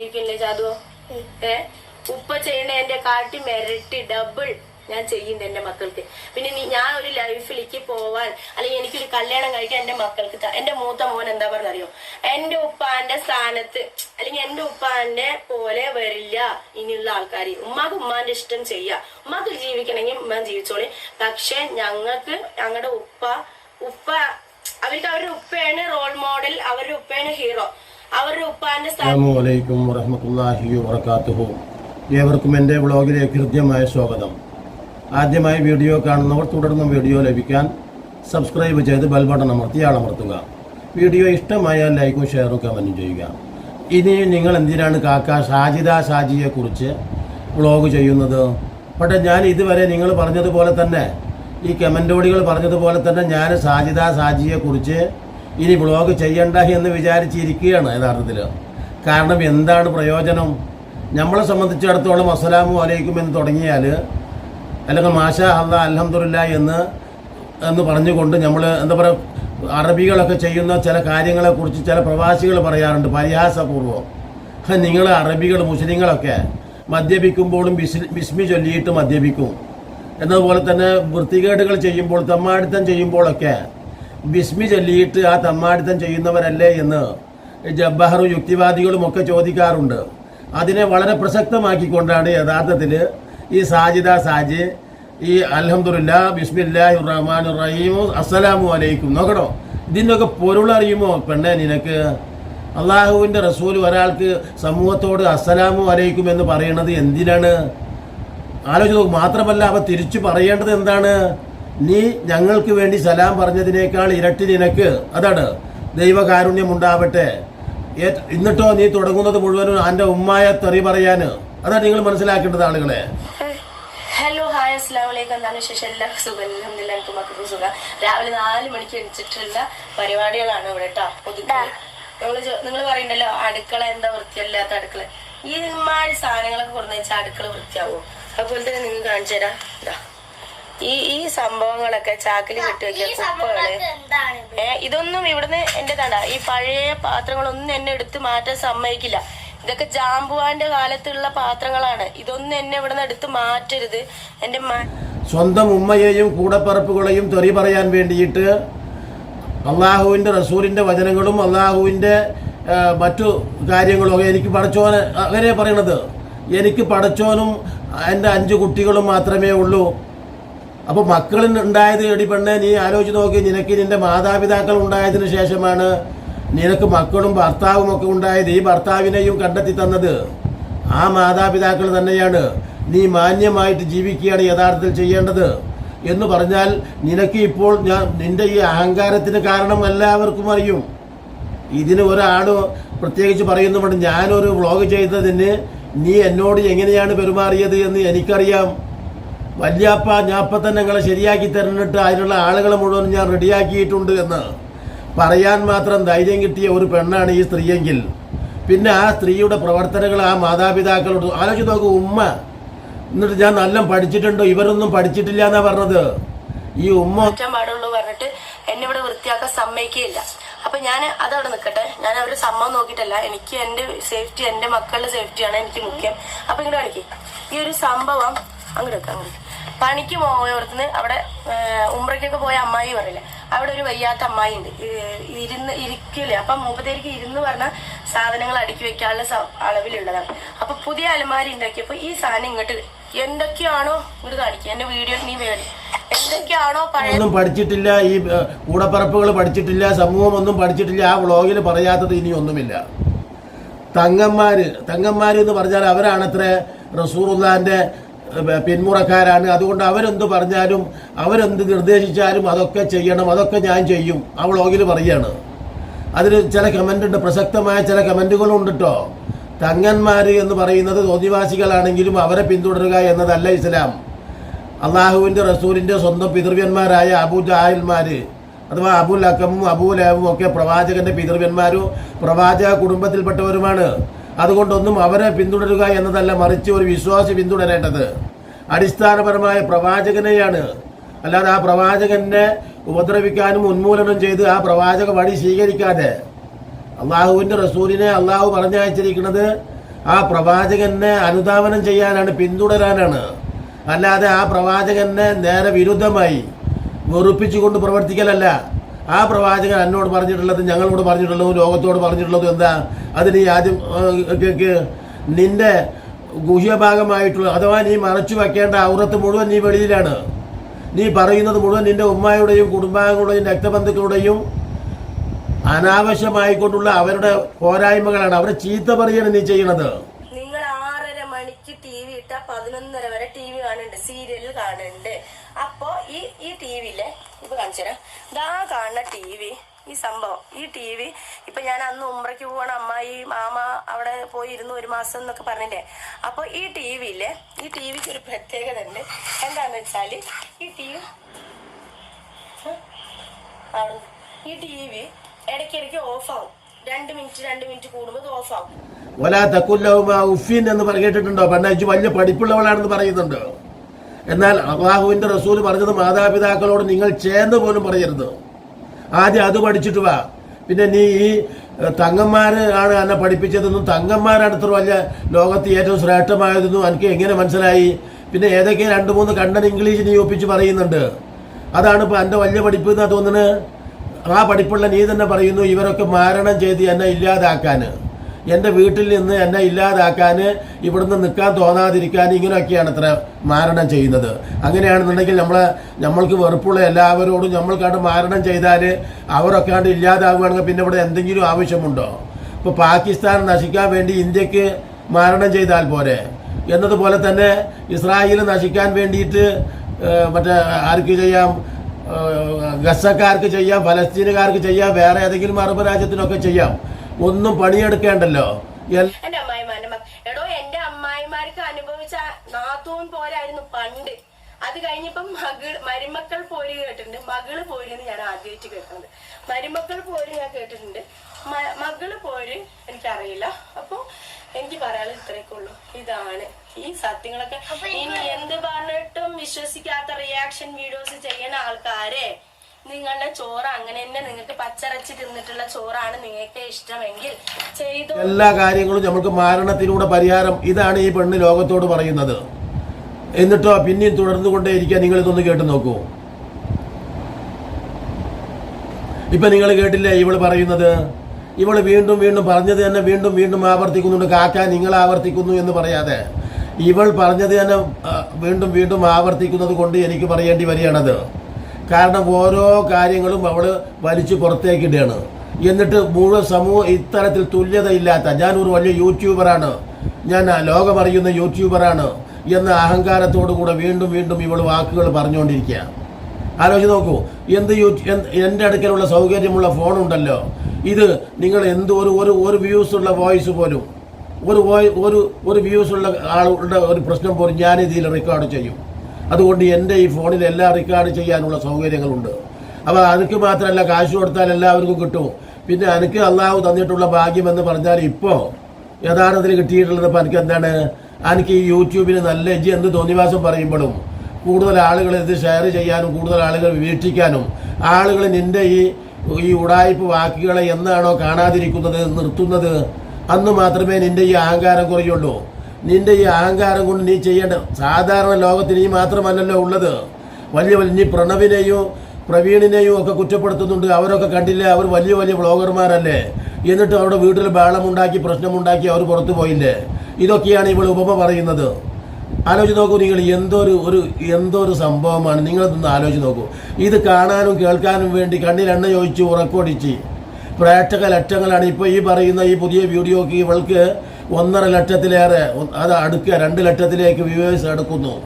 ഇരിക്കില്ലേ ജാതു ഏ? ഉപ്പ ചെയ്യണ എന്റെ കാട്ടി മെരട്ടി ഡബിൾ ഞാൻ ചെയ്യുന്നുണ്ട് എന്റെ മക്കൾക്ക്. പിന്നെ ഞാൻ ഒരു ലൈഫിലേക്ക് പോവാൻ അല്ലെങ്കിൽ എനിക്കൊരു കല്യാണം കഴിക്കാൻ എന്റെ മക്കൾക്ക് എന്റെ മൂത്ത മോൻ എന്താ പറഞ്ഞറിയോ? എന്റെ ഉപ്പാന്റെ സ്ഥാനത്ത് അല്ലെങ്കിൽ എന്റെ ഉപ്പാന്റെ പോലെ വരില്ല ഇനിയുള്ള ആൾക്കാർ ഉമ്മാക്ക് ഉമ്മാന്റെ ഇഷ്ടം ചെയ്യാ. ഉമ്മാക്ക് ജീവിക്കണമെങ്കിൽ ഉമ്മ ജീവിച്ചോളി. പക്ഷെ ഞങ്ങൾക്ക് ഞങ്ങളുടെ ഉപ്പ ഉപ്പ അവർക്ക് അവരുടെ ഉപ്പയാണ് റോൾ മോഡൽ അവരുടെ ഉപ്പയാണ് ഹീറോ അവരുടെ ഉപ്പാന്റെ അസ്സാമലൈക്കും വറഹമത്തല്ലാഹി വബർക്കാത്തുഹു ഏവർക്കും എന്റെ വ്ളോഗിലേക്ക് ഹൃദ്യമായ സ്വാഗതം. ആദ്യമായി വീഡിയോ കാണുന്നവർ തുടർന്നും വീഡിയോ ലഭിക്കാൻ സബ്സ്ക്രൈബ് ചെയ്ത് ബെൽ ബട്ടൺ അമർത്തി ആളമർത്തുക. വീഡിയോ ഇഷ്ടമായാൽ ലൈക്കും ഷെയറും കമന്റും ചെയ്യുക. ഇനി നിങ്ങൾ എന്തിനാണ് കാക്ക ഷാജിദ ഷാജിയെക്കുറിച്ച് വ്ളോഗ് ചെയ്യുന്നത്? പക്ഷേ ഞാൻ ഇതുവരെ നിങ്ങൾ പറഞ്ഞതുപോലെ തന്നെ ഈ കമന്റോടികൾ പറഞ്ഞതുപോലെ തന്നെ ഞാൻ സാജിദ സാജിയെക്കുറിച്ച് ഇനി ബ്ലോഗ് ചെയ്യണ്ട എന്ന് വിചാരിച്ചിരിക്കുകയാണ് യഥാർത്ഥത്തിൽ. കാരണം എന്താണ് പ്രയോജനം? നമ്മളെ സംബന്ധിച്ചിടത്തോളം അസ്സലാമു അലൈക്കും എന്ന് തുടങ്ങിയാൽ അല്ലെങ്കിൽ മാഷാ അല്ല അലഹമുല്ല എന്ന് എന്ന് പറഞ്ഞുകൊണ്ട് നമ്മൾ എന്താ പറയുക അറബികളൊക്കെ ചെയ്യുന്ന ചില കാര്യങ്ങളെക്കുറിച്ച് ചില പ്രവാസികൾ പറയാറുണ്ട് പരിഹാസപൂർവം. നിങ്ങൾ അറബികൾ മുസ്ലിങ്ങളൊക്കെ മദ്യപിക്കുമ്പോഴും ബിസ് ബിസ്മി ചൊല്ലിയിട്ട് മദ്യപിക്കും. എന്നതുപോലെ തന്നെ വൃത്തികേടുകൾ ചെയ്യുമ്പോൾ തമ്മാടിത്തം ചെയ്യുമ്പോഴൊക്കെ ബിസ്മി ചൊല്ലിയിട്ട് ആ തമ്മാടിത്തം ചെയ്യുന്നവരല്ലേ എന്ന് ജബ്ബാറും യുക്തിവാദികളും ഒക്കെ ചോദിക്കാറുണ്ട്. അതിനെ വളരെ പ്രസക്തമാക്കിക്കൊണ്ടാണ് യഥാർത്ഥത്തിൽ ഈ സാജിദ സാജി ഈ അലഹമുല്ല ബിസ്മില്ലാഹി റഹ്മാൻ റഹീം അസ്സലാമു അലൈക്കും. നോക്കണോ ഇതിന്റെയൊക്കെ പൊരുളറിയുമോ പെണ്ണെ നിനക്ക് അള്ളാഹുവിന്റെ റസൂൽ ഒരാൾക്ക് സമൂഹത്തോട് അസ്സലാമു അലൈക്കും എന്ന് പറയുന്നത് എന്തിനാണ്? ആലോചിച്ച് മാത്രമല്ല അവ തിരിച്ചു പറയേണ്ടത് എന്താണ്? നീ ഞങ്ങൾക്ക് വേണ്ടി സലാം പറഞ്ഞതിനേക്കാൾ ഇരട്ടി നിനക്ക് അതാണ് ദൈവകാരുണ്യം ഉണ്ടാവട്ടെ എന്നിട്ടോ നീ തുടങ്ങുന്നത് മുഴുവനും എന്റെ ഉമ്മായ തെറി പറയാന്. അതാണ് നിങ്ങൾ മനസ്സിലാക്കേണ്ടത് ആളുകളെ. ഹലോ ഹായ് അസ്ലാം വലൈക്കും എന്താണ് വിശേഷം? എല്ലാവർക്കും സുഖം അലഹമില്ല എനിക്ക് മക്കൾക്ക് സുഖം. രാവിലെ നാല് മണിക്ക് എണിച്ചിട്ടുള്ള പരിപാടികളാണ് ഇവിടെ കേട്ടോ ഒതുക്കി നിങ്ങൾ നിങ്ങൾ പറയണ്ടല്ലോ അടുക്കള എന്താ വൃത്തിയല്ലാത്ത അടുക്കള? ഈ മാതിരി സാധനങ്ങളൊക്കെ കൊണ്ടുവന്നു വെച്ചാൽ അടുക്കള വൃത്തിയാവോ? അതുപോലെ തന്നെ നിങ്ങൾ കാണിച്ചു തരാം. ഈ ഈ സംഭവങ്ങളൊക്കെ ചാക്കിൽ കെട്ടി വെക്കുക കുപ്പകൾ. ഏ ഇതൊന്നും ഇവിടുന്ന് എന്റേതാണ്ട ഈ പഴയ പാത്രങ്ങളൊന്നും എന്നെ എടുത്ത് മാറ്റാൻ സമ്മതിക്കില്ല. ഇതൊക്കെ ജാമ്പുവാന്റെ കാലത്തുള്ള പാത്രങ്ങളാണ്. ഇതൊന്നും എന്നെ ഇവിടുന്ന് എടുത്ത് മാറ്റരുത്. എന്റെ സ്വന്തം ഉമ്മയെയും കൂടപ്പറപ്പുകളെയും തെറി പറയാൻ വേണ്ടിയിട്ട് അള്ളാഹുവിന്റെ റസൂലിന്റെ വചനങ്ങളും അള്ളാഹുവിന്റെ മറ്റു കാര്യങ്ങളും ഒക്കെ എനിക്ക് പടച്ചോന് അങ്ങനെ പറയണത്. എനിക്ക് പടച്ചോനും എന്റെ അഞ്ച് കുട്ടികളും മാത്രമേ ഉള്ളൂ. അപ്പോൾ മക്കളിൽ ഉണ്ടായത് എടി പെണ്ണെ നീ ആലോചിച്ച് നോക്കി നിനക്ക് നിന്റെ മാതാപിതാക്കൾ ഉണ്ടായതിനു ശേഷമാണ് നിനക്ക് മക്കളും ഭർത്താവും ഒക്കെ ഉണ്ടായത് ഈ ഭർത്താവിനെയും കണ്ടെത്തി തന്നത്. ആ മാതാപിതാക്കൾ തന്നെയാണ്. നീ മാന്യമായിട്ട് ജീവിക്കുകയാണ് യഥാർത്ഥത്തിൽ ചെയ്യേണ്ടത്. എന്ന് പറഞ്ഞാൽ നിനക്ക് ഇപ്പോൾ ഞാൻ നിന്റെ ഈ അഹങ്കാരത്തിന് കാരണം എല്ലാവർക്കും അറിയും. ഇതിന് ഒരാൾ പ്രത്യേകിച്ച് പറയുന്നുണ്ട് ഞാനൊരു വ്ളോഗ് ചെയ്തതിന് നീ എന്നോട് എങ്ങനെയാണ് പെരുമാറിയത് എന്ന് എനിക്കറിയാം. വല്യാപ്പ ഞാപ്പ നിങ്ങളെ ശരിയാക്കി തരണിട്ട് അതിനുള്ള ആളുകളെ മുഴുവൻ ഞാൻ റെഡിയാക്കിയിട്ടുണ്ട് എന്ന് പറയാൻ മാത്രം ധൈര്യം കിട്ടിയ ഒരു പെണ്ണാണ് ഈ സ്ത്രീയെങ്കിൽ. പിന്നെ ആ സ്ത്രീയുടെ പ്രവർത്തനങ്ങൾ ആ മാതാപിതാക്കളോട് ആലോചിച്ച് നോക്കൂ ഉമ്മ. എന്നിട്ട് ഞാൻ നല്ല പഠിച്ചിട്ടുണ്ടോ? ഇവരൊന്നും പഠിച്ചിട്ടില്ല എന്നാ പറഞ്ഞത്? ഈ ഉമ്മ പാടുള്ളൂ പറഞ്ഞിട്ട് എന്നെ ഇവിടെ വൃത്തിയാക്കാൻ സമ്മതിക്കുകയില്ല അപ്പൊ ഞാൻ അതവിടെ നിൽക്കട്ടെ ഞാൻ അവരുടെ സമ്മതം നോക്കിയിട്ടല്ല. എനിക്ക് എന്റെ സേഫ്റ്റി എന്റെ മക്കളുടെ സേഫ്റ്റിയാണ് എനിക്ക് മുഖ്യം. അപ്പൊ ഇങ്ങോട്ട് കാണിക്കേ. ഈ ഒരു സംഭവം അങ്ങോട്ട് അങ്ങോട്ട് പണിക്ക് പോയവർന്ന് അവിടെ ഉമ്രയ്ക്കൊക്കെ പോയ അമ്മായി പറയില്ല അവിടെ ഒരു വയ്യാത്ത അമ്മായി ഉണ്ട്. ഇരുന്ന് ഇരിക്കില്ല? അപ്പൊ മൂപ്പത്തേക്ക് ഇരുന്ന് പറഞ്ഞ സാധനങ്ങൾ അടുക്കി വെക്കാനുള്ള അളവിലുള്ളതാണ്. അപ്പൊ പുതിയ അലമാരി ഉണ്ടാക്കിയപ്പോ ഈ സാധനം ഇങ്ങോട്ട് എന്തൊക്കെയാണോ ഇങ്ങോട്ട് കാണിക്കുക. എന്റെ വീഡിയോ നീ വേണം എന്തൊക്കെയാണോ ഒന്നും പഠിച്ചിട്ടില്ല ഈ കൂടപ്പറപ്പുകൾ പഠിച്ചിട്ടില്ല സമൂഹം ഒന്നും പഠിച്ചിട്ടില്ല ആ വ്ളോഗിൽ പറയാത്തത് ഇനി ഒന്നുമില്ല. തങ്ങന്മാര് തങ്ങന്മാര് എന്ന് പറഞ്ഞാൽ അവരാണത്രേ റസൂറുല്ലാന്റെ പിന്മുറക്കാരാണ്. അതുകൊണ്ട് അവരെന്ത് പറഞ്ഞാലും അവരെന്ത് നിർദ്ദേശിച്ചാലും അതൊക്കെ ചെയ്യണം അതൊക്കെ ഞാൻ ചെയ്യും. ആ വ്ളോഗിൽ പറയാണ്. അതിൽ ചില കമന്റ് ഉണ്ട് പ്രസക്തമായ ചില കമന്റുകളും ഉണ്ട് കേട്ടോ തങ്ങന്മാർ എന്ന് പറയുന്നത് തോന്നിവാസികളാണെങ്കിലും അവരെ പിന്തുടരുക എന്നതല്ല ഇസ്ലാം. അള്ളാഹുവിന്റെ റസൂലിന്റെ സ്വന്തം പിതൃവ്യന്മാരായ അബു ജാഹിൽമാർ അഥവാ അബുൽ അക്കമും അബൂലഹബും ഒക്കെ പ്രവാചകന്റെ പിതൃവ്യന്മാരും പ്രവാചക കുടുംബത്തിൽപ്പെട്ടവരുമാണ്. അതുകൊണ്ടൊന്നും അവരെ പിന്തുടരുക എന്നതല്ല മറിച്ച് ഒരു വിശ്വാസി പിന്തുടരേണ്ടത്. അടിസ്ഥാനപരമായ പ്രവാചകനെയാണ്. അല്ലാതെ ആ പ്രവാചകനെ ഉപദ്രവിക്കാനും ഉന്മൂലനം ചെയ്ത് ആ പ്രവാചക വഴി സ്വീകരിക്കാതെ. അള്ളാഹുവിന്റെ റസൂലിനെ അള്ളാഹു പറഞ്ഞയച്ചിരിക്കുന്നത് ആ പ്രവാചകനെ അനുധാവനം ചെയ്യാനാണ് പിന്തുടരാനാണ്. അല്ലാതെ ആ പ്രവാചകനെ നേരെ വിരുദ്ധമായി വെറുപ്പിച്ചുകൊണ്ട് പ്രവർത്തിക്കലല്ല. ആ പ്രവാചകൻ എന്നോട് പറഞ്ഞിട്ടുള്ളത് ഞങ്ങളോട് പറഞ്ഞിട്ടുള്ളതും ലോകത്തോട് പറഞ്ഞിട്ടുള്ളതും എന്താ? അതിന് ആദ്യം നിന്റെ ഗുഹ്യഭാഗമായിട്ടുള്ള അഥവാ നീ മറച്ചു വെക്കേണ്ട ഔറത്ത് മുഴുവൻ നീ വെളിയിലാണ്. നീ പറയുന്നത് മുഴുവൻ നിന്റെ ഉമ്മായുടെയും കുടുംബാംഗങ്ങളുടെയും രക്തബന്ധുക്കളുടെയും അനാവശ്യമായിക്കൊണ്ടുള്ള അവരുടെ പോരായ്മകളാണ്. അവരെ ചീത്ത പറയാണ് നീ ചെയ്യണത്. നിങ്ങൾ ആറര മണിക്ക് ടി വി ഇട്ട പതിനൊന്നര വരെ ടി വി കാണുന്നുണ്ട് സീരിയൽ കാണുന്നുണ്ട്. അപ്പോ ഈ ഈ ടി വിയിലെ ഇപ്പൊ കാണിച്ചുതരാം. ഇതാ കാണുന്ന ടി വി. ഈ സംഭവം. ഈ ടി വി ഇപ്പൊ ഞാൻ അന്ന് ഉമ്രയ്ക്ക് പോകണം അമ്മായി മാമ അവിടെ പോയി ഇരുന്നു ഒരു മാസം എന്നൊക്കെ പറഞ്ഞില്ലേ? അപ്പൊ ഈ ടി വിയിലെ ഈ ടി വിക്ക് ഒരു പ്രത്യേകത ഉണ്ട് എന്താന്ന് വെച്ചാൽ ഈ ടി വി ഈ ടി വി ഇടയ്ക്കിടയ്ക്ക് ഓഫ് ആവും രണ്ട് മിനിറ്റ് രണ്ട് മിനിറ്റ് കൂടുമ്പോൾ ഇത് ഓഫ് ആവും ഒലാ തക്കുല്ലവുമ ഉഫീൻ എന്ന് പറഞ്ഞിട്ടുണ്ടോ പെണ്ണയച്ച് വലിയ പഠിപ്പുള്ളവളാണെന്ന് പറയുന്നുണ്ട്. എന്നാൽ അള്ളാഹുവിന്റെ റസൂൽ പറഞ്ഞത് മാതാപിതാക്കളോട് നിങ്ങൾ ചേർന്ന് പോലും പറയരുത്. ആദ്യം അത് പഠിച്ചിട്ട് വാ. പിന്നെ നീ ഈ ഏഹ്, തങ്ങന്മാര് ആണ് എന്നെ പഠിപ്പിച്ചതെന്നും തങ്ങന്മാരാണ് ഇത്ര വലിയ ലോകത്ത് ഏറ്റവും ശ്രേഷ്ഠമായതെന്നും എനിക്ക് എങ്ങനെ മനസ്സിലായി? പിന്നെ ഏതൊക്കെ രണ്ട് മൂന്ന് കണ്ടൻ ഇംഗ്ലീഷ് നീ ഒപ്പിച്ച് പറയുന്നുണ്ട്? അതാണ് ഇപ്പൊ എന്റെ വലിയ പഠിപ്പ് എന്നാ തോന്നുന്നത്? ആ പഠിപ്പുള്ള നീ തന്നെ പറയുന്നു ഇവരൊക്കെ മാരണം ചെയ്ത് എന്നെ ഇല്ലാതാക്കാൻ എന്റെ വീട്ടിൽ നിന്ന് എന്നെ ഇല്ലാതാക്കാൻ ഇവിടുന്ന് നിൽക്കാൻ തോന്നാതിരിക്കാൻ ഇങ്ങനെയൊക്കെയാണ് ഇത്ര മാരണം ചെയ്യുന്നത്. അങ്ങനെയാണെന്നുണ്ടെങ്കിൽ നമ്മൾ നമ്മൾക്ക് വെറുപ്പുള്ള എല്ലാവരോടും നമ്മൾക്കാണ്ട് മാരണം ചെയ്താൽ അവരൊക്കെ ആണ്ട് ഇല്ലാതാവുകയാണെങ്കിൽ പിന്നെ ഇവിടെ എന്തെങ്കിലും ആവശ്യമുണ്ടോ? ഇപ്പോൾ പാകിസ്ഥാൻ നശിക്കാൻ വേണ്ടി ഇന്ത്യയ്ക്ക് മാരണം ചെയ്താൽ പോരെ? എന്നതുപോലെ തന്നെ ഇസ്രായേൽ നശിക്കാൻ വേണ്ടിയിട്ട് മറ്റേ ആർക്ക് ചെയ്യാം? ഗസക്കാർക്ക് ചെയ്യാം ഫലസ്തീനുകാർക്ക് ചെയ്യാം വേറെ ഏതെങ്കിലും അറബ് രാജ്യത്തിനൊക്കെ ചെയ്യാം. ഒന്നും പണിയെടുക്കേണ്ടല്ലോ. എന്റെ അമ്മായിമാരുടെ എടോ എന്റെ അമ്മായിമാർക്ക് അനുഭവിച്ച നാത്തൂൻ പോരായിരുന്നു പണ്ട്. അത് കഴിഞ്ഞപ്പം മകൾ മരുമക്കൾ പോര് കേട്ടിട്ടുണ്ട്. മകൾ പോര് എന്ന് ഞാൻ ആദ്യമായിട്ട് കേൾക്കുന്നത് മരുമക്കൾ പോര് ഞാൻ കേട്ടിട്ടുണ്ട്. മകൾ പോര് എനിക്കറിയില്ല. അപ്പൊ എനിക്ക് പറയാനുള്ളത് ഇത്രയൊക്കെ ഉള്ളൂ. ഇതാണ് ഈ സത്യങ്ങളൊക്കെ. ഇനി എന്ത് പറഞ്ഞിട്ടും വിശ്വസിക്കാത്ത റിയാക്ഷൻ വീഡിയോസ് ചെയ്യുന്ന ആൾക്കാരെ നിങ്ങളുടെ ചോറ് അങ്ങനെ തന്നെ നിങ്ങൾക്ക് പച്ചരച്ച് തിന്നിട്ടുള്ള ചോറാണ് നിങ്ങൾക്ക് ഇഷ്ടമെങ്കിൽ ചെയ്തു. എല്ലാ കാര്യങ്ങളും നമുക്ക് മരണത്തിലൂടെ പരിഹാരം ഇതാണ് ഈ പെണ്ണ് ലോകത്തോട് പറയുന്നത്. എന്നിട്ടോ പിന്നെയും തുടർന്നു കൊണ്ടേയിരിക്കാൻ നിങ്ങൾ ഇതൊന്ന് കേട്ട് നോക്കൂ. ഇപ്പൊ നിങ്ങൾ കേട്ടില്ലേ ഇവൾ പറയുന്നത്? ഇവൾ വീണ്ടും വീണ്ടും പറഞ്ഞത് തന്നെ വീണ്ടും വീണ്ടും ആവർത്തിക്കുന്നുണ്ട്. കാക്ക നിങ്ങൾ ആവർത്തിക്കുന്നു എന്ന് പറയാതെ. ഇവൾ പറഞ്ഞത് തന്നെ വീണ്ടും വീണ്ടും ആവർത്തിക്കുന്നത് കൊണ്ട് എനിക്ക് പറയേണ്ടി വരികയാണത്. കാരണം ഓരോ കാര്യങ്ങളും അവൾ വലിച്ചു പുറത്തേക്കിടുകയാണ്. എന്നിട്ട് മുഴുവൻ സമൂഹം ഇത്തരത്തിൽ തുല്യതയില്ലാത്ത ഞാൻ ഒരു വലിയ യൂട്യൂബറാണ്. ഞാൻ ലോകമറിയുന്ന യൂട്യൂബറാണ് എന്ന അഹങ്കാരത്തോടു കൂടെ വീണ്ടും വീണ്ടും ഇവൾ വാക്കുകൾ പറഞ്ഞുകൊണ്ടിരിക്കുക ആലോചിച്ച് നോക്കൂ എന്ത് യൂ എന്റെ അടുക്കലുള്ള സൗകര്യമുള്ള ഫോണുണ്ടല്ലോ. ഇത് നിങ്ങൾ എന്ത് ഒരു ഒരു ഒരു വ്യൂസ് ഉള്ള വോയിസ് പോലും ഒരു ഒരു ഒരു വ്യൂസ് ഉള്ള ആളുടെ ഒരു പ്രശ്നം പോലും ഞാനിതിൽ റെക്കോർഡ് ചെയ്യും. അതുകൊണ്ട് എന്റെ ഈ ഫോണിൽ എല്ലാം റെക്കോർഡ് ചെയ്യാനുള്ള സൗകര്യങ്ങളുണ്ട്. അപ്പോൾ അതിക്ക് മാത്രമല്ല കാശ് കൊടുത്താൽ എല്ലാവർക്കും കിട്ടും. പിന്നെ എനിക്ക് അള്ളാഹു തന്നിട്ടുള്ള ഭാഗ്യമെന്ന് പറഞ്ഞാൽ ഇപ്പോൾ യഥാർത്ഥത്തിൽ കിട്ടിയിട്ടുള്ളത് ഇപ്പം എനിക്ക് എന്താണ്? എനിക്ക് ഈ യൂട്യൂബിന് നല്ല എജ്ജി എന്ത് തോന്നിവാസം പറയുമ്പോഴും കൂടുതൽ ആളുകൾ ഇത് ഷെയർ ചെയ്യാനും കൂടുതൽ ആളുകൾ വീക്ഷിക്കാനും ആളുകൾ നിന്റെ ഈ ഈ ഉടായ്പ വാക്കുകളെ എന്നാണോ കാണാതിരിക്കുന്നത് നിർത്തുന്നത്? അന്ന് മാത്രമേ നിന്റെ ഈ അഹങ്കാരം കുറയുള്ളൂ. നിന്റെ ഈ അഹങ്കാരം കൊണ്ട് നീ ചെയ്യേണ്ട സാധാരണ ലോകത്തിന് നീ മാത്രമല്ലല്ലോ ഉള്ളത്. വലിയ വലിയ നീ പ്രണവിനെയും പ്രവീണിനെയും ഒക്കെ കുറ്റപ്പെടുത്തുന്നുണ്ട്. അവരൊക്കെ കണ്ടില്ലേ? അവർ വലിയ വലിയ വ്ളോഗർമാരല്ലേ? എന്നിട്ട് അവരുടെ വീട്ടിൽ ബഹളമുണ്ടാക്കി പ്രശ്നമുണ്ടാക്കി അവർ പുറത്തു പോയില്ലേ? ഇതൊക്കെയാണ് ഇവൾ ഉപമ പറയുന്നത്. ആലോചിച്ച് നോക്കൂ നിങ്ങൾ എന്തൊരു ഒരു എന്തൊരു സംഭവമാണ്? നിങ്ങളിതൊന്ന് ആലോചിച്ച് നോക്കൂ. ഇത് കാണാനും കേൾക്കാനും വേണ്ടി കണ്ണിൽ എണ്ണ ചോദിച്ച് ഉറക്കൊടിച്ച് പ്രേക്ഷക ലക്ഷങ്ങളാണ് ഇപ്പോൾ ഈ പറയുന്ന ഈ പുതിയ വീഡിയോക്ക് ഇവൾക്ക് ഒന്നര ലക്ഷത്തിലേറെ അത് അടുക്കുക രണ്ട് ലക്ഷത്തിലേക്ക് വ്യൂവേഴ്സ് അടുക്കുന്നു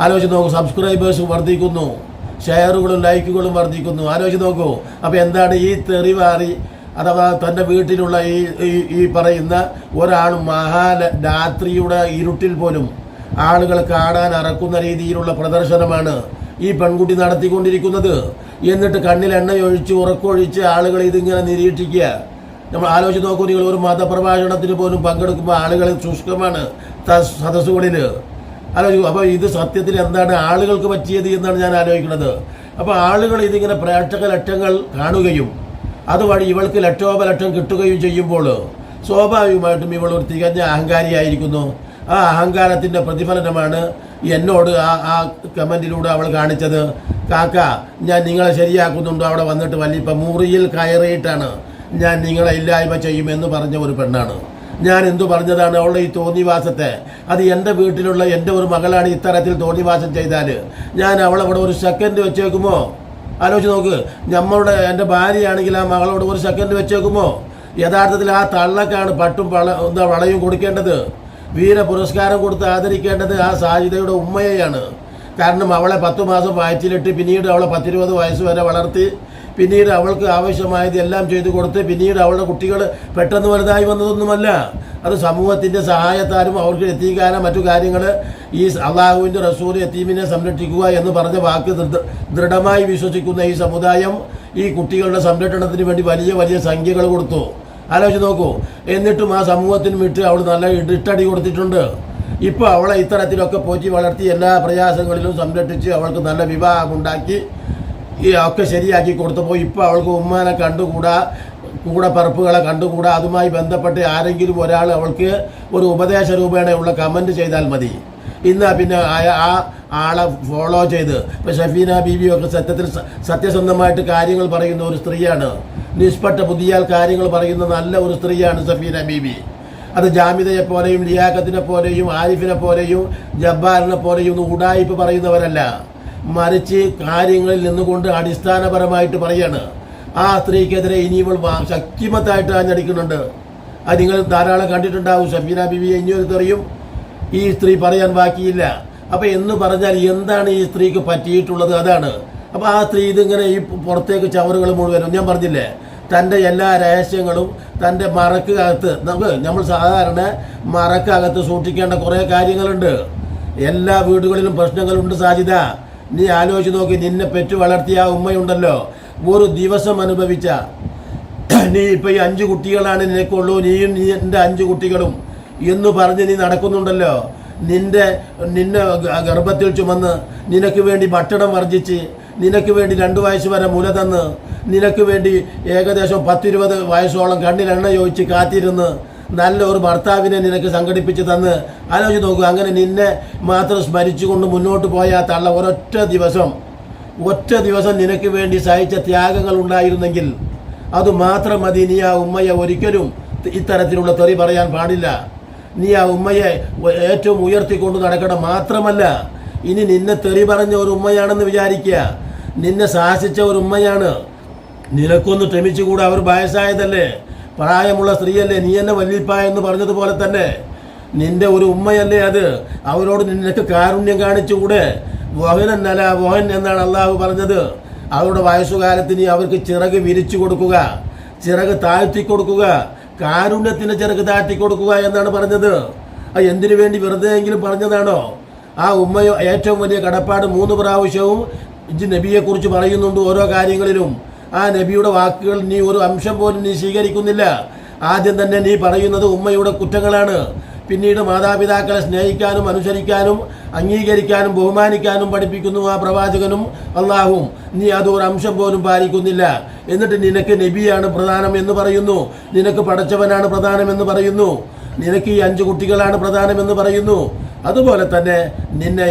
ആലോചിച്ച് നോക്കൂ സബ്സ്ക്രൈബേഴ്സ് വർദ്ധിക്കുന്നു ഷെയറുകളും ലൈക്കുകളും വർദ്ധിക്കുന്നു. ആലോചിച്ച് നോക്കൂ അപ്പോൾ എന്താണ് ഈ തെറിവാറി അഥവാ തന്റെ വീട്ടിലുള്ള ഈ ഈ- പറയുന്ന ഒരാൾ മഹാ രാത്രിയുടെ ഇരുട്ടിൽ പോലും ആളുകൾ കാണാൻ അറക്കുന്ന രീതിയിലുള്ള പ്രദർശനമാണ് ഈ പെൺകുട്ടി നടത്തിക്കൊണ്ടിരിക്കുന്നത്. എന്നിട്ട് കണ്ണിൽ എണ്ണയൊഴിച്ച് ഉറക്കൊഴിച്ച് ആളുകൾ ഇതിങ്ങനെ നിരീക്ഷിക്കുക. നമ്മൾ ആലോചിച്ച് നോക്കൂ നിങ്ങൾ ഒരു മതപ്രഭാഷണത്തിന് പോലും പങ്കെടുക്കുമ്പോൾ ആളുകൾ ശുഷ്കമാണ് സദസ്സുകളിൽ ആലോചിക്കും അപ്പോൾ ഇത് സത്യത്തിൽ എന്താണ് ആളുകൾക്ക് പറ്റിയത് എന്നാണ് ഞാൻ ആലോചിക്കുന്നത്. അപ്പോൾ ആളുകൾ ഇതിങ്ങനെ പ്രേക്ഷക ലക്ഷങ്ങൾ കാണുകയും അതുവഴി ഇവൾക്ക് ലക്ഷോപലക്ഷം കിട്ടുകയും ചെയ്യുമ്പോൾ സ്വാഭാവികമായിട്ടും ഇവൾ ഒരു തികഞ്ഞ അഹങ്കാരിയായിരിക്കുന്നു. ആ അഹങ്കാരത്തിന്റെ പ്രതിഫലനമാണ് എന്നോട് ആ ആ കമന്റിലൂടെ അവൾ കാണിച്ചത്. കാക്ക ഞാൻ നിങ്ങളെ ശരിയാക്കുന്നുണ്ടോ? അവിടെ വന്നിട്ട് വല്ലിപ്പ മുറിയിൽ കയറിയിട്ടാണ്. ഞാൻ നിങ്ങളെ ഇല്ലായ്മ ചെയ്യുമെന്ന് പറഞ്ഞ ഒരു പെണ്ണാണ്. ഞാൻ എന്തു പറഞ്ഞതാണ് അവളുടെ ഈ തോന്നിവാസത്തെ? അത് എന്റെ വീട്ടിലുള്ള എന്റെ ഒരു മകളാണ് ഇത്തരത്തിൽ തോന്നിവാസം ചെയ്താൽ ഞാൻ അവളവിടെ ഒരു സെക്കൻഡ് വെച്ചേക്കുമോ? ആലോചിച്ച് നോക്ക്. നമ്മളുടെ എന്റെ ഭാര്യയാണെങ്കിൽ ആ മകളോട് ഒരു സെക്കൻഡ് വെച്ചേക്കുമോ? യഥാർത്ഥത്തിൽ ആ തള്ളക്കാണ് പട്ടും വള എന്താ വളയും കൊടുക്കേണ്ടത്. വീര പുരസ്കാരം കൊടുത്ത് ആദരിക്കേണ്ടത് ആ സാജിതയുടെ ഉമ്മയെയാണ്. കാരണം അവളെ പത്തു മാസം വയറ്റിലിട്ട് പിന്നീട് അവളെ പത്തിരുപത് വയസ്സ് വരെ വളർത്തി പിന്നീട് അവൾക്ക് ആവശ്യമായത് എല്ലാം ചെയ്തു കൊടുത്ത് പിന്നീട് അവളുടെ കുട്ടികൾ പെട്ടെന്ന് വലുതായി വന്നതൊന്നുമല്ല. അത് സമൂഹത്തിന്റെ സഹായത്താലും അവർക്ക് എത്തിക്കാനും മറ്റു കാര്യങ്ങൾ ഈ അള്ളാഹുവിന്റെ റസൂൽ എത്തീമിനെ സംരക്ഷിക്കുക എന്ന് പറഞ്ഞ വാക്ക് ദൃഢമായി വിശ്വസിക്കുന്ന ഈ സമുദായം ഈ കുട്ടികളുടെ സംരക്ഷണത്തിന് വേണ്ടി വലിയ വലിയ സംഖ്യകൾ കൊടുത്തു. ആലോചിച്ച് നോക്കൂ. എന്നിട്ടും ആ സമൂഹത്തിന് വിട്ട് അവൾ നല്ല ഇട്ടടി കൊടുത്തിട്ടുണ്ട്. ഇപ്പോൾ അവളെ ഇത്തരത്തിലൊക്കെ പോറ്റി വളർത്തി എല്ലാ പ്രയാസങ്ങളിലും സംരക്ഷിച്ച് അവൾക്ക് നല്ല വിവാഹം ഉണ്ടാക്കി ഈ ഒക്കെ ശരിയാക്കി കൊടുത്തപ്പോൾ ഇപ്പോൾ അവൾക്ക് ഉമ്മാനെ കണ്ടുകൂടാ കൂടെ പറപ്പുകളെ കണ്ടുകൂടാ. അതുമായി ബന്ധപ്പെട്ട് ആരെങ്കിലും ഒരാൾ അവൾക്ക് ഒരു ഉപദേശ രൂപേണയുള്ള കമന്റ് ചെയ്താൽ മതി. ഇന്ന് പിന്നെ ആ- ആളെ ഫോളോ ചെയ്ത്. ഇപ്പം ഷഫീന ബീബിയൊക്കെ സത്യത്തിൽ സത്യസന്ധമായിട്ട് കാര്യങ്ങൾ പറയുന്ന ഒരു സ്ത്രീയാണ്. നിഷ്പക്ഷ ബുദ്ധിയാൽ കാര്യങ്ങൾ പറയുന്ന നല്ല ഒരു സ്ത്രീയാണ് സഫീന ബീബി അത് ജാമിതയെ പോലെയും ലിയാഖത്തിനെ പോലെയും ആരിഫിനെ പോലെയും ജബ്ബാറിനെ പോലെയും ഉടായിപ്പ് പറയുന്നവരല്ല. മറിച്ച് കാര്യങ്ങളിൽ നിന്നുകൊണ്ട് അടിസ്ഥാനപരമായിട്ട് പറയാണ് ആ സ്ത്രീക്കെതിരെ ഇനി ഇവൾ ശക്തിമത്തായിട്ട് ആഞ്ഞടിക്കുന്നുണ്ട്. അത് നിങ്ങൾ ധാരാളം കണ്ടിട്ടുണ്ടാവും ഷഫീന ബിബി തെറിയും ഈ സ്ത്രീ പറയാൻ ബാക്കിയില്ല. അപ്പോൾ എന്ന് പറഞ്ഞാൽ എന്താണ് ഈ സ്ത്രീക്ക് പറ്റിയിട്ടുള്ളത്? അതാണ്. അപ്പോൾ ആ സ്ത്രീ ഇതിങ്ങനെ ഈ പുറത്തേക്ക് ചവറുകൾ മുഴുവനും ഞാൻ പറഞ്ഞില്ലേ തന്റെ എല്ലാ രഹസ്യങ്ങളും തന്റെ മറക്കകത്ത് നമുക്ക് നമ്മൾ സാധാരണ മറക്കകത്ത് സൂക്ഷിക്കേണ്ട കുറേ കാര്യങ്ങളുണ്ട്. എല്ലാ വീടുകളിലും പ്രശ്നങ്ങളുണ്ട് സാധ്യത നീ ആലോചിച്ച് നോക്കി നിന്നെ പെറ്റു വളർത്തിയ ആ ഉമ്മയുണ്ടല്ലോ. ഒരു ദിവസം അനുഭവിച്ച. നീ ഇപ്പം ഈ അഞ്ചു കുട്ടികളാണ് നിനക്കുള്ളൂ നീയും നീ എന്റെ അഞ്ചു കുട്ടികളും എന്ന് പറഞ്ഞ് നീ നടക്കുന്നുണ്ടല്ലോ. നിന്റെ നിന്നെ ഗർഭത്തിൽ ചുമന്ന് നിനക്ക് വേണ്ടി ഭക്ഷണം വർജിച്ച് നിനക്ക് വേണ്ടി രണ്ടു വയസ്സ് വരെ മുല തന്ന് നിനക്ക് വേണ്ടി ഏകദേശം പത്തിരുപത് വയസ്സോളം കണ്ണിലെണ്ണ ചോദിച്ച് കാത്തിരുന്ന് നല്ല ഒരു ഭർത്താവിനെ നിനക്ക് സംഘടിപ്പിച്ച് തന്ന് ആലോചിച്ച് നോക്കുക അങ്ങനെ നിന്നെ മാത്രം സ്മരിച്ചുകൊണ്ട് മുന്നോട്ട് പോയ തള്ള ഒരൊറ്റ ദിവസം ഒറ്റ ദിവസം നിനക്ക് വേണ്ടി സഹിച്ച ത്യാഗങ്ങൾ ഉണ്ടായിരുന്നെങ്കിൽ അത് മാത്രം മതി. നീ ആ ഉമ്മയെ ഒരിക്കലും ഇത്തരത്തിലുള്ള തെറി പറയാൻ പാടില്ല. നീ ആ ഉമ്മയെ ഏറ്റവും ഉയർത്തിക്കൊണ്ട് നടക്കണം മാത്രമല്ല ഇനി നിന്നെ തെറി പറഞ്ഞ ഒരു ഉമ്മയാണെന്ന് വിചാരിക്കുക നിന്നെ സാഹസിച്ച ഒരു ഉമ്മയാണ്. നിനക്കൊന്ന് ക്ഷമിച്ചുകൂടെ അവർ വയസ്സായതല്ലേ? പ്രായമുള്ള സ്ത്രീയല്ലേ നീ എന്നെ വല്യപ്പ എന്ന് പറഞ്ഞതുപോലെ തന്നെ. നിന്റെ ഒരു ഉമ്മയല്ലേ അത്? അവരോട് നിനക്ക് കാരുണ്യം കാണിച്ചുകൂടെ? വഹനല്ല വഹൻ എന്നാണ് അള്ളാഹു പറഞ്ഞത്. അവരുടെ വയസ്സുകാലത്ത് നീ അവർക്ക് ചിറക് വിരിച്ചു കൊടുക്കുക ചിറക് താഴ്ത്തി കൊടുക്കുക കാരുണ്യത്തിന് ചിറക് താഴ്ത്തി കൊടുക്കുക എന്നാണ് പറഞ്ഞത്. അത് എന്തിനു വേണ്ടി വെറുതെ എങ്കിലും പറഞ്ഞതാണോ? ആ ഉമ്മയോ ഏറ്റവും വലിയ കടപ്പാട് മൂന്ന് പ്രാവശ്യവും നബിയെ നബിയെക്കുറിച്ച് പറയുന്നുണ്ട് ഓരോ കാര്യങ്ങളിലും. ആ നബിയുടെ വാക്കുകൾ നീ ഒരു അംശം പോലും നീ സ്വീകരിക്കുന്നില്ല. ആദ്യം തന്നെ നീ പറയുന്നത് ഉമ്മയുടെ കുറ്റങ്ങളാണ്. പിന്നീട് മാതാപിതാക്കളെ സ്നേഹിക്കാനും അനുസരിക്കാനും അംഗീകരിക്കാനും ബഹുമാനിക്കാനും പഠിപ്പിക്കുന്നു ആ പ്രവാചകനും അള്ളാഹും. നീ അത് ഒരു അംശം പോലും പാലിക്കുന്നില്ല. എന്നിട്ട് നിനക്ക് നബിയാണ് പ്രധാനം എന്ന് പറയുന്നു. നിനക്ക് പടച്ചവനാണ് പ്രധാനം എന്ന് പറയുന്നു. നിനക്ക് ഈ അഞ്ചു കുട്ടികളാണ് പ്രധാനമെന്ന് പറയുന്നു. അതുപോലെ തന്നെ നിന്നെ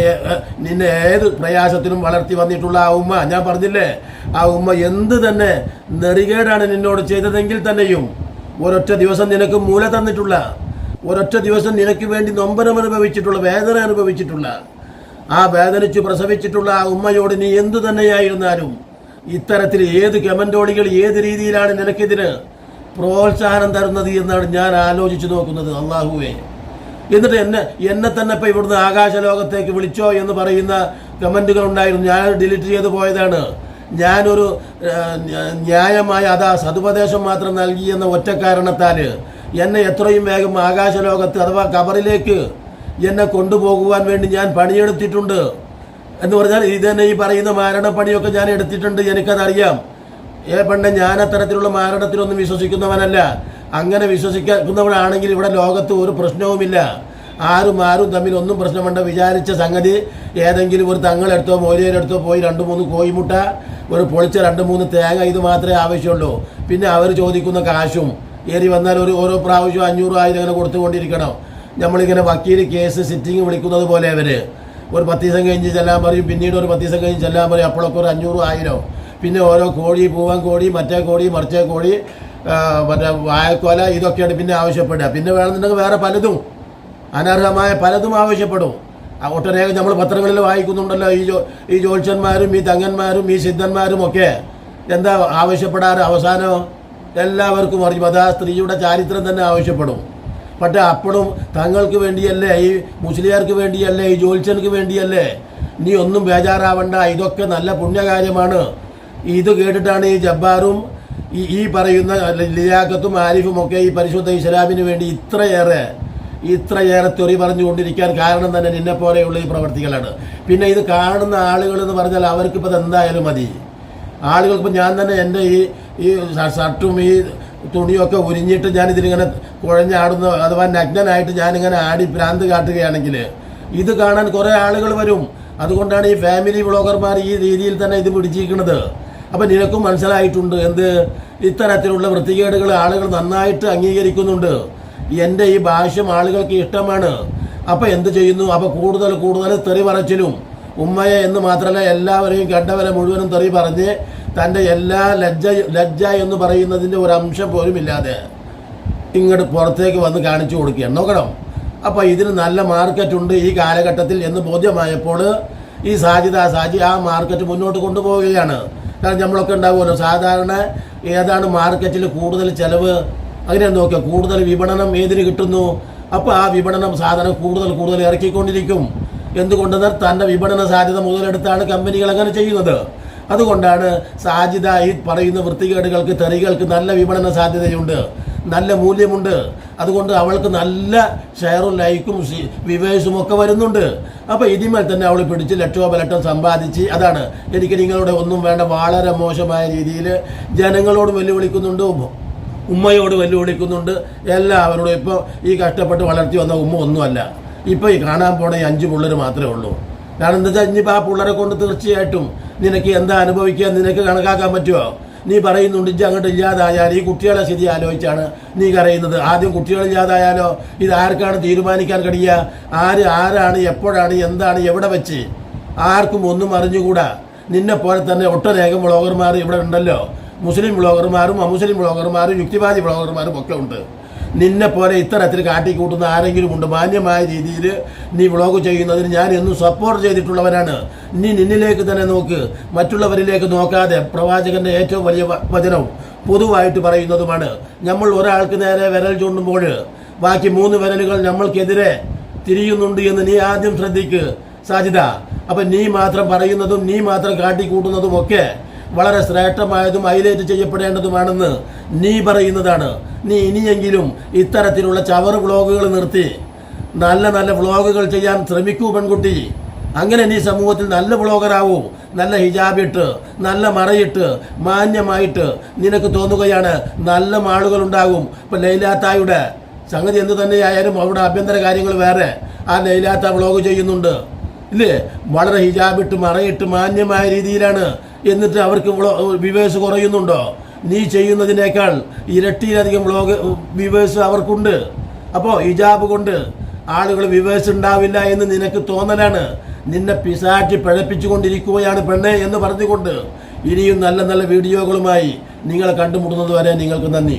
നിന്നെ ഏത് പ്രയാസത്തിലും വളർത്തി വന്നിട്ടുള്ള ആ ഉമ്മ ഞാൻ പറഞ്ഞില്ലേ? ആ ഉമ്മ എന്ത് തന്നെ നെറികേടാണ് നിന്നോട് ചെയ്തതെങ്കിൽ തന്നെയും ഒരൊറ്റ ദിവസം നിനക്ക് മൂല തന്നിട്ടുള്ള ഒരൊറ്റ ദിവസം നിനക്ക് വേണ്ടി നൊമ്പരം അനുഭവിച്ചിട്ടുള്ള വേദന അനുഭവിച്ചിട്ടുള്ള ആ വേദനിച്ചു പ്രസവിച്ചിട്ടുള്ള ആ ഉമ്മയോട് നീ എന്തു തന്നെയായിരുന്നാലും ഇത്തരത്തിൽ ഏത് കമന്റോളികൾ ഏത് രീതിയിലാണ് നിനക്കിതിന് പ്രോത്സാഹനം തരുന്നത് എന്നാണ് ഞാൻ ആലോചിച്ച് നോക്കുന്നത് അള്ളാഹുവേ എന്നിട്ട് എന്നെ എന്നെ തന്നെ ഇപ്പം ഇവിടുന്ന് ആകാശ ലോകത്തേക്ക് വിളിച്ചോ എന്ന് പറയുന്ന കമന്റുകൾ ഉണ്ടായിരുന്നു ഞാൻ ഡിലീറ്റ് ചെയ്ത് പോയതാണ്. ഞാനൊരു ന്യായമായ അതാ സതുപദേശം മാത്രം നൽകി എന്ന ഒറ്റ കാരണത്താൽ എന്നെ എത്രയും വേഗം ആകാശലോകത്ത് അഥവാ കബറിലേക്ക് എന്നെ കൊണ്ടുപോകുവാൻ വേണ്ടി ഞാൻ പണിയെടുത്തിട്ടുണ്ട്. എന്ന് പറഞ്ഞാൽ ഇത് തന്നെ ഈ പറയുന്ന മാരണപ്പണിയൊക്കെ ഞാൻ എടുത്തിട്ടുണ്ട്. എനിക്കതറിയാം. ഏ പണ്ട് ഞാൻ അത്തരത്തിലുള്ള മാരണത്തിലൊന്നും വിശ്വസിക്കുന്നവനല്ല. അങ്ങനെ വിശ്വസിക്കുന്നവനാണെങ്കിൽ ഇവിടെ ലോകത്ത് ഒരു പ്രശ്നവുമില്ല. ആരും ആരും തമ്മിൽ ഒന്നും പ്രശ്നമുണ്ട് വിചാരിച്ച സംഗതി. ഏതെങ്കിലും ഒരു തങ്ങളെടുത്തോ മോലിയരെടുത്തോ പോയി രണ്ട് മൂന്ന് കോയിമുട്ട ഒരു പൊളിച്ച രണ്ട് മൂന്ന് തേങ്ങ ഇത് മാത്രമേ ആവശ്യമുള്ളൂ. പിന്നെ അവർ ചോദിക്കുന്ന കാശും. ഏറി വന്നാൽ ഒരു ഓരോ പ്രാവശ്യം അഞ്ഞൂറ് ആയിരം അങ്ങനെ കൊടുത്തുകൊണ്ടിരിക്കണം. നമ്മളിങ്ങനെ വക്കീൽ കേസ് സിറ്റിംഗ് വിളിക്കുന്നത് പോലെ അവർ ഒരു പത്ത് ദിവസം കഴിഞ്ഞ് ചെല്ലാൻ പറയും പിന്നീട് ഒരു പത്ത് ദിവസം കഴിഞ്ഞ് ചെല്ലാൻ പറയും അപ്പോഴൊക്കെ ഒരു അഞ്ഞൂറ് ആയിരം. പിന്നെ ഓരോ കോഴി പൂവൻ കോഴി മറ്റേ കോഴി മറിച്ചേ കോഴി മറ്റേ വായക്കോല ഇതൊക്കെയാണ് പിന്നെ ആവശ്യപ്പെടുക. പിന്നെ വേണമെന്നുണ്ടെങ്കിൽ വേറെ പലതും. അനർഹമായ പലതും ആവശ്യപ്പെടും. ഒട്ടനേകം നമ്മൾ പത്രങ്ങളിൽ വായിക്കുന്നുണ്ടല്ലോ. ഈ ജോ ഈ ജ്യോത്സ്യന്മാരും ഈ തങ്ങന്മാരും ഈ സിദ്ധന്മാരും ഒക്കെ എന്താ ആവശ്യപ്പെടാറ്? അവസാനം എല്ലാവർക്കും അറിയും. അത് സ്ത്രീയുടെ ചാരിത്രം തന്നെ ആവശ്യപ്പെടും. പക്ഷേ അപ്പോഴും തങ്ങൾക്ക് വേണ്ടിയല്ലേ? ഈ മുസ്ലിയാർക്ക് വേണ്ടിയല്ലേ? ഈ ജ്യോത്സ്യർക്ക് വേണ്ടിയല്ലേ? നീ ഒന്നും ബേജാറാവണ്ട. ഇതൊക്കെ നല്ല പുണ്യകാര്യമാണ്. ഇത് കേട്ടിട്ടാണ് ഈ ജബ്ബാറും ഈ ഈ പറയുന്ന ലിയാഖത്തും ആരിഫും ഒക്കെ ഈ പരിശുദ്ധ ഇസ്ലാമിന് വേണ്ടി ഇത്രയേറെ ഇത്രയേറെ തെറി പറഞ്ഞുകൊണ്ടിരിക്കാൻ കാരണം തന്നെ നിന്നെ പോലെയുള്ള ഈ പ്രവർത്തികളാണ്. പിന്നെ ഇത് കാണുന്ന ആളുകൾ എന്ന് പറഞ്ഞാൽ അവർക്കിപ്പോൾ എന്തായാലും മതി. ആളുകൾക്കിപ്പോൾ ഞാൻ തന്നെ എന്റെ ഈ ഈ ഷർട്ടും ഈ തുണിയൊക്കെ ഉരിഞ്ഞിട്ട് ഞാൻ ഇതിലിങ്ങനെ കുഴഞ്ഞാടുന്ന അഥവാ നഗ്നനായിട്ട് ഞാനിങ്ങനെ ആടി ഭ്രാന്ത് കാട്ടുകയാണെങ്കിൽ ഇത് കാണാൻ കുറേ ആളുകൾ വരും. അതുകൊണ്ടാണ് ഈ ഫാമിലി ബ്ലോഗർമാർ ഈ രീതിയിൽ തന്നെ ഇത് പിടിച്ചിരിക്കുന്നത്. അപ്പം നിനക്കും മനസ്സിലായിട്ടുണ്ട് എന്ത്? ഇത്തരത്തിലുള്ള വൃത്തികേടുകൾ ആളുകൾ നന്നായിട്ട് അംഗീകരിക്കുന്നുണ്ട്. എന്റെ ഈ ഭാഷ്യം ആളുകൾക്ക് ഇഷ്ടമാണ്. അപ്പം എന്ത് ചെയ്യുന്നു? അപ്പം കൂടുതൽ കൂടുതൽ തെറി പറച്ചിലും. ഉമ്മയെ എന്ന് മാത്രമല്ല എല്ലാവരെയും കണ്ടവരെ മുഴുവനും തെറി പറഞ്ഞ് തന്റെ എല്ലാ ലജ്ജ ലജ്ജ എന്ന് പറയുന്നതിന്റെ ഒരു അംശം പോലും ഇല്ലാതെ ഇങ്ങോട്ട് പുറത്തേക്ക് വന്ന് കാണിച്ചു കൊടുക്കുകയാണ്. നോക്കണം. അപ്പോൾ ഇതിന് നല്ല മാർക്കറ്റ് ഉണ്ട് ഈ കാലഘട്ടത്തിൽ എന്ന് ബോധ്യമായപ്പോൾ ഈ സാജിദ സാജി ആ മാർക്കറ്റ് മുന്നോട്ട് കൊണ്ടുപോവുകയാണ്. കാരണം നമ്മളൊക്കെ ഉണ്ടാവുമല്ലോ. സാധാരണ ഏതാണ് മാർക്കറ്റിൽ കൂടുതൽ ചിലവ്? അങ്ങനെ നോക്കുക കൂടുതൽ വിപണനം ഏതിന് കിട്ടുന്നു? അപ്പോൾ ആ വിപണനം സാധനം കൂടുതൽ കൂടുതൽ ഇറക്കിക്കൊണ്ടിരിക്കും. എന്തുകൊണ്ടെന്നാൽ തന്റെ വിപണന സാധ്യത മുതലെടുത്താണ് കമ്പനികൾ അങ്ങനെ ചെയ്യുന്നത്. അതുകൊണ്ടാണ് സാജിദ ഈ പറയുന്ന വൃത്തികേടുകൾക്ക് തെറികൾക്ക് നല്ല വിപണന സാധ്യതയുണ്ട്. നല്ല മൂല്യമുണ്ട്. അതുകൊണ്ട് അവൾക്ക് നല്ല ഷെയറും ലൈക്കും വിവേഴ്സും ഒക്കെ വരുന്നുണ്ട്. അപ്പോൾ ഇതിന്മേൽ തന്നെ അവൾ പിടിച്ച് ലക്ഷോ ലക്ഷോപലക്ഷം സമ്പാദിച്ച് അതാണ്. എനിക്ക് നിങ്ങളുടെ ഒന്നും വേണ്ട വളരെ മോശമായ രീതിയിൽ ജനങ്ങളോട് വെല്ലുവിളിക്കുന്നുണ്ട് ഉമ്മ- ഉമ്മയോട് വെല്ലുവിളിക്കുന്നുണ്ട്. എല്ലാവരോടും ഇപ്പോൾ ഈ കഷ്ടപ്പെട്ട് വളർത്തി വന്ന ഉമ്മ ഒന്നുമല്ല. ഇപ്പോൾ ഈ കാണാൻ പോണ ഈ അഞ്ച് പിള്ളേർ മാത്രമേ ഉള്ളൂ. കാരണം എന്താ വെച്ചാൽ ഇനിയിപ്പോൾ ആ പിള്ളേരെ കൊണ്ട് തീർച്ചയായിട്ടും നിനക്ക് എന്താ അനുഭവിക്കുക നിനക്ക് കണക്കാക്കാൻ പറ്റുമോ നീ പറയുന്നുണ്ട് ഇജ്ജ് അങ്ങോട്ട് ഇല്ലാതായാൽ ഈ കുട്ടികളെ സ്ഥിതി ആലോചിച്ചാണ് നീ കരയുന്നത്. ആദ്യം കുട്ടികളില്ലാതായാലോ ഇത് ആർക്കാണ് തീരുമാനിക്കാൻ കഴിയുക? ആര് ആരാണ് എപ്പോഴാണ് എന്താണ് എവിടെ വെച്ച്? ആർക്കും ഒന്നും അറിഞ്ഞുകൂടാ. നിന്നെ പോലെ തന്നെ ഒട്ടനേകം വ്ളോഗർമാർ ഇവിടെ ഉണ്ടല്ലോ. മുസ്ലിം വ്ളോഗർമാരും അമുസ്ലിം വ്ളോഗർമാരും യുക്തിവാദി വ്ളോഗർമാരും ഒക്കെ ഉണ്ട്. നിന്നെ പോലെ ഇത്തരത്തിൽ കാട്ടിക്കൂട്ടുന്ന ആരെങ്കിലും ഉണ്ട്? മാന്യമായ രീതിയിൽ നീ വ്ളോഗ് ചെയ്യുന്നതിന് ഞാൻ എന്നും സപ്പോർട്ട് ചെയ്തിട്ടുള്ളവനാണ് നീ നിന്നിലേക്ക് തന്നെ നോക്ക്. മറ്റുള്ളവരിലേക്ക് നോക്കാതെ പ്രവാചകന്റെ ഏറ്റവും വലിയ വചനം വചനവും പൊതുവായിട്ട് പറയുന്നതുമാണ്. നമ്മൾ ഒരാൾക്ക് നേരെ വിരൽ ചൂണ്ടുമ്പോൾ ബാക്കി മൂന്ന് വിരലുകൾ നമ്മൾക്കെതിരെ തിരിയുന്നുണ്ട് എന്ന് നീ ആദ്യം ശ്രദ്ധിക്ക്. സാധ്യത അപ്പം നീ മാത്രം പറയുന്നതും നീ മാത്രം കാട്ടിക്കൂട്ടുന്നതും ഒക്കെ വളരെ ശ്രേഷ്ഠമായതും ഹൈലൈറ്റ് ചെയ്യപ്പെടേണ്ടതുമാണെന്ന് നീ പറയുന്നതാണ്. നീ ഇനിയെങ്കിലും ഇത്തരത്തിലുള്ള ചവർ വ്ളോഗുകൾ നിർത്തി. നല്ല നല്ല വ്ളോഗുകൾ ചെയ്യാൻ ശ്രമിക്കൂ പെൺകുട്ടി. അങ്ങനെ നീ സമൂഹത്തിൽ നല്ല വ്ളോഗറാവൂ. നല്ല ഹിജാബിട്ട് നല്ല മറയിട്ട് മാന്യമായിട്ട് നിനക്ക് തോന്നുകയാണ് നല്ല ആളുകൾ ഉണ്ടാകും ഇപ്പം ലൈലാത്തായുടെ സംഗതി എന്ത് തന്നെയായാലും അവിടെ ആഭ്യന്തര കാര്യങ്ങൾ വേറെ. ആ ലൈലാത്ത വ്ളോഗ് ചെയ്യുന്നുണ്ട്. ഇല്ലേ? വളരെ ഹിജാബിട്ട് മറയിട്ട് മാന്യമായ രീതിയിലാണ് എന്നിട്ട് അവർക്ക് വിവേഴ്സ് കുറയുന്നുണ്ടോ? നീ ചെയ്യുന്നതിനേക്കാൾ ഇരട്ടിയിലധികം വ്ളോഗ് വിവേഴ്സ് അവർക്കുണ്ട്. അപ്പോൾ ഹിജാബ് കൊണ്ട് ആളുകൾ വിവേഴ്സ് ഉണ്ടാവില്ല എന്ന് നിനക്ക് തോന്നലാണ്. നിന്നെ പിസാറ്റി പഴപ്പിച്ചുകൊണ്ടിരിക്കുകയാണ് പെണ്ണെ എന്ന് പറഞ്ഞുകൊണ്ട് ഇനിയും നല്ല നല്ല വീഡിയോകളുമായി നിങ്ങളെ കണ്ടുമുട്ടുന്നത് വരെ നിങ്ങൾക്ക് നന്ദി.